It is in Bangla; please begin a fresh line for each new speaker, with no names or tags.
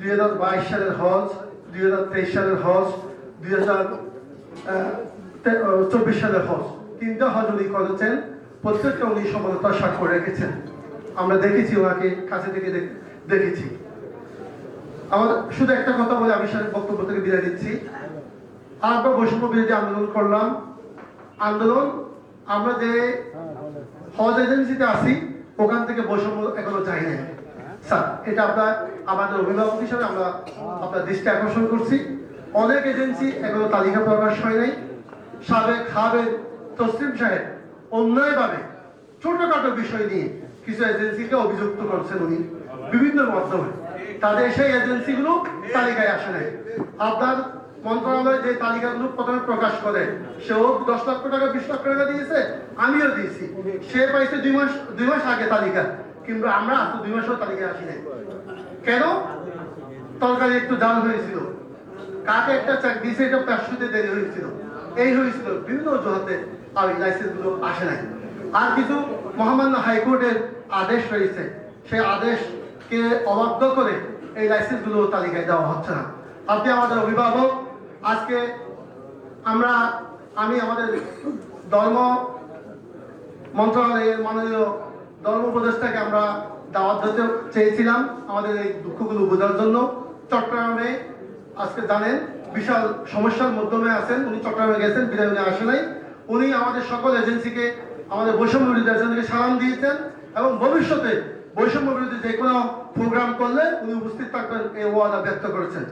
দুই হাজার বাইশ সালের হজ, দুই হাজার তেইশ সালের হজ, দুই হাজার চব্বিশ সালের হজ। তিনটা হজ উনি করেছেন, প্রত্যেকটা উনি সমানতার স্বাক্ষর রেখেছেন। আমরা দেখেছি ওনাকে, কাছে থেকে দেখ- দেখেছি। আমার শুধু একটা কথা বলে আমি সাথে বক্তব্য থেকে বিদায় দিচ্ছি আর আমরা বৈষম্য বিরোধী আন্দোলন করলাম। আন্দোলন, আমরা যে হজ এজেন্সিতে আসি ওখান থেকে বৈষম্য এখনও যাই নাই। এটা আপনার আমাদের অভিভাবক হিসেবে আমরা আপনার দৃষ্টি আকর্ষণ করছি। অনেক এজেন্সি এখনও তালিকা প্রকাশ হয় নাই। সাবেক হাবের তসলিম সাহেব অন্যায়ভাবে ছোটখাটো বিষয় নিয়ে কিছু এজেন্সিকে অভিযুক্ত করছেন উনি বিভিন্ন মাধ্যমে। তাদের সেই এজেন্সিগুলো তালিকায় আসে নাই। আপনার মন্ত্রণালয় যে তালিকাগুলো প্রথমে প্রকাশ করে, সেও দশ লক্ষ টাকা, বিশ লক্ষ টাকা দিয়েছে, আমিও দিয়েছি। সে পাইছে দুই মাস দুই মাস আগে তালিকা। কিন্তু আমরা তো দুই মাসও তালিকায় আসি নাই। কেন? তরকারি একটু ডাল হয়েছিল। কাকে একটা চেক দিয়েছে এটা প্রাশুতে দেরি হয়েছিল। এই হয়েছিল, বিভিন্ন অজুহাতে লাইসেন্সগুলো আসে নাই। আর কিছু মহামান্য হাইকোর্টের আদেশ রয়েছে। সেই আদেশকে অবাধ্য করে এই লাইসেন্সগুলো তালিকায় দেওয়া হচ্ছে না। আপনি আমাদের অভিভাবক, আজকে আমরা, আমি আমাদের ধর্ম মন্ত্রণালয়ের মাননীয় ধর্ম উপদেষ্টাকে আমরা দাওয়াত দিতে চেয়েছিলাম আমাদের এই দুঃখগুলো বোঝার জন্য। চট্টগ্রামে, আজকে জানেন, বিশাল সমস্যার মাধ্যমে আছেন। উনি চট্টগ্রামে গেছেন, বিদায় উনি আসে নাই। উনি আমাদের সকল এজেন্সিকে, আমাদের বৈষম্য বিরোধী এজেন্সিকে সালাম দিয়েছেন এবং ভবিষ্যতে বৈষম্য বিরোধী যে কোনো প্রোগ্রাম করলে উনি উপস্থিত থাকবেন এই ওয়াদা ব্যক্ত করেছেন।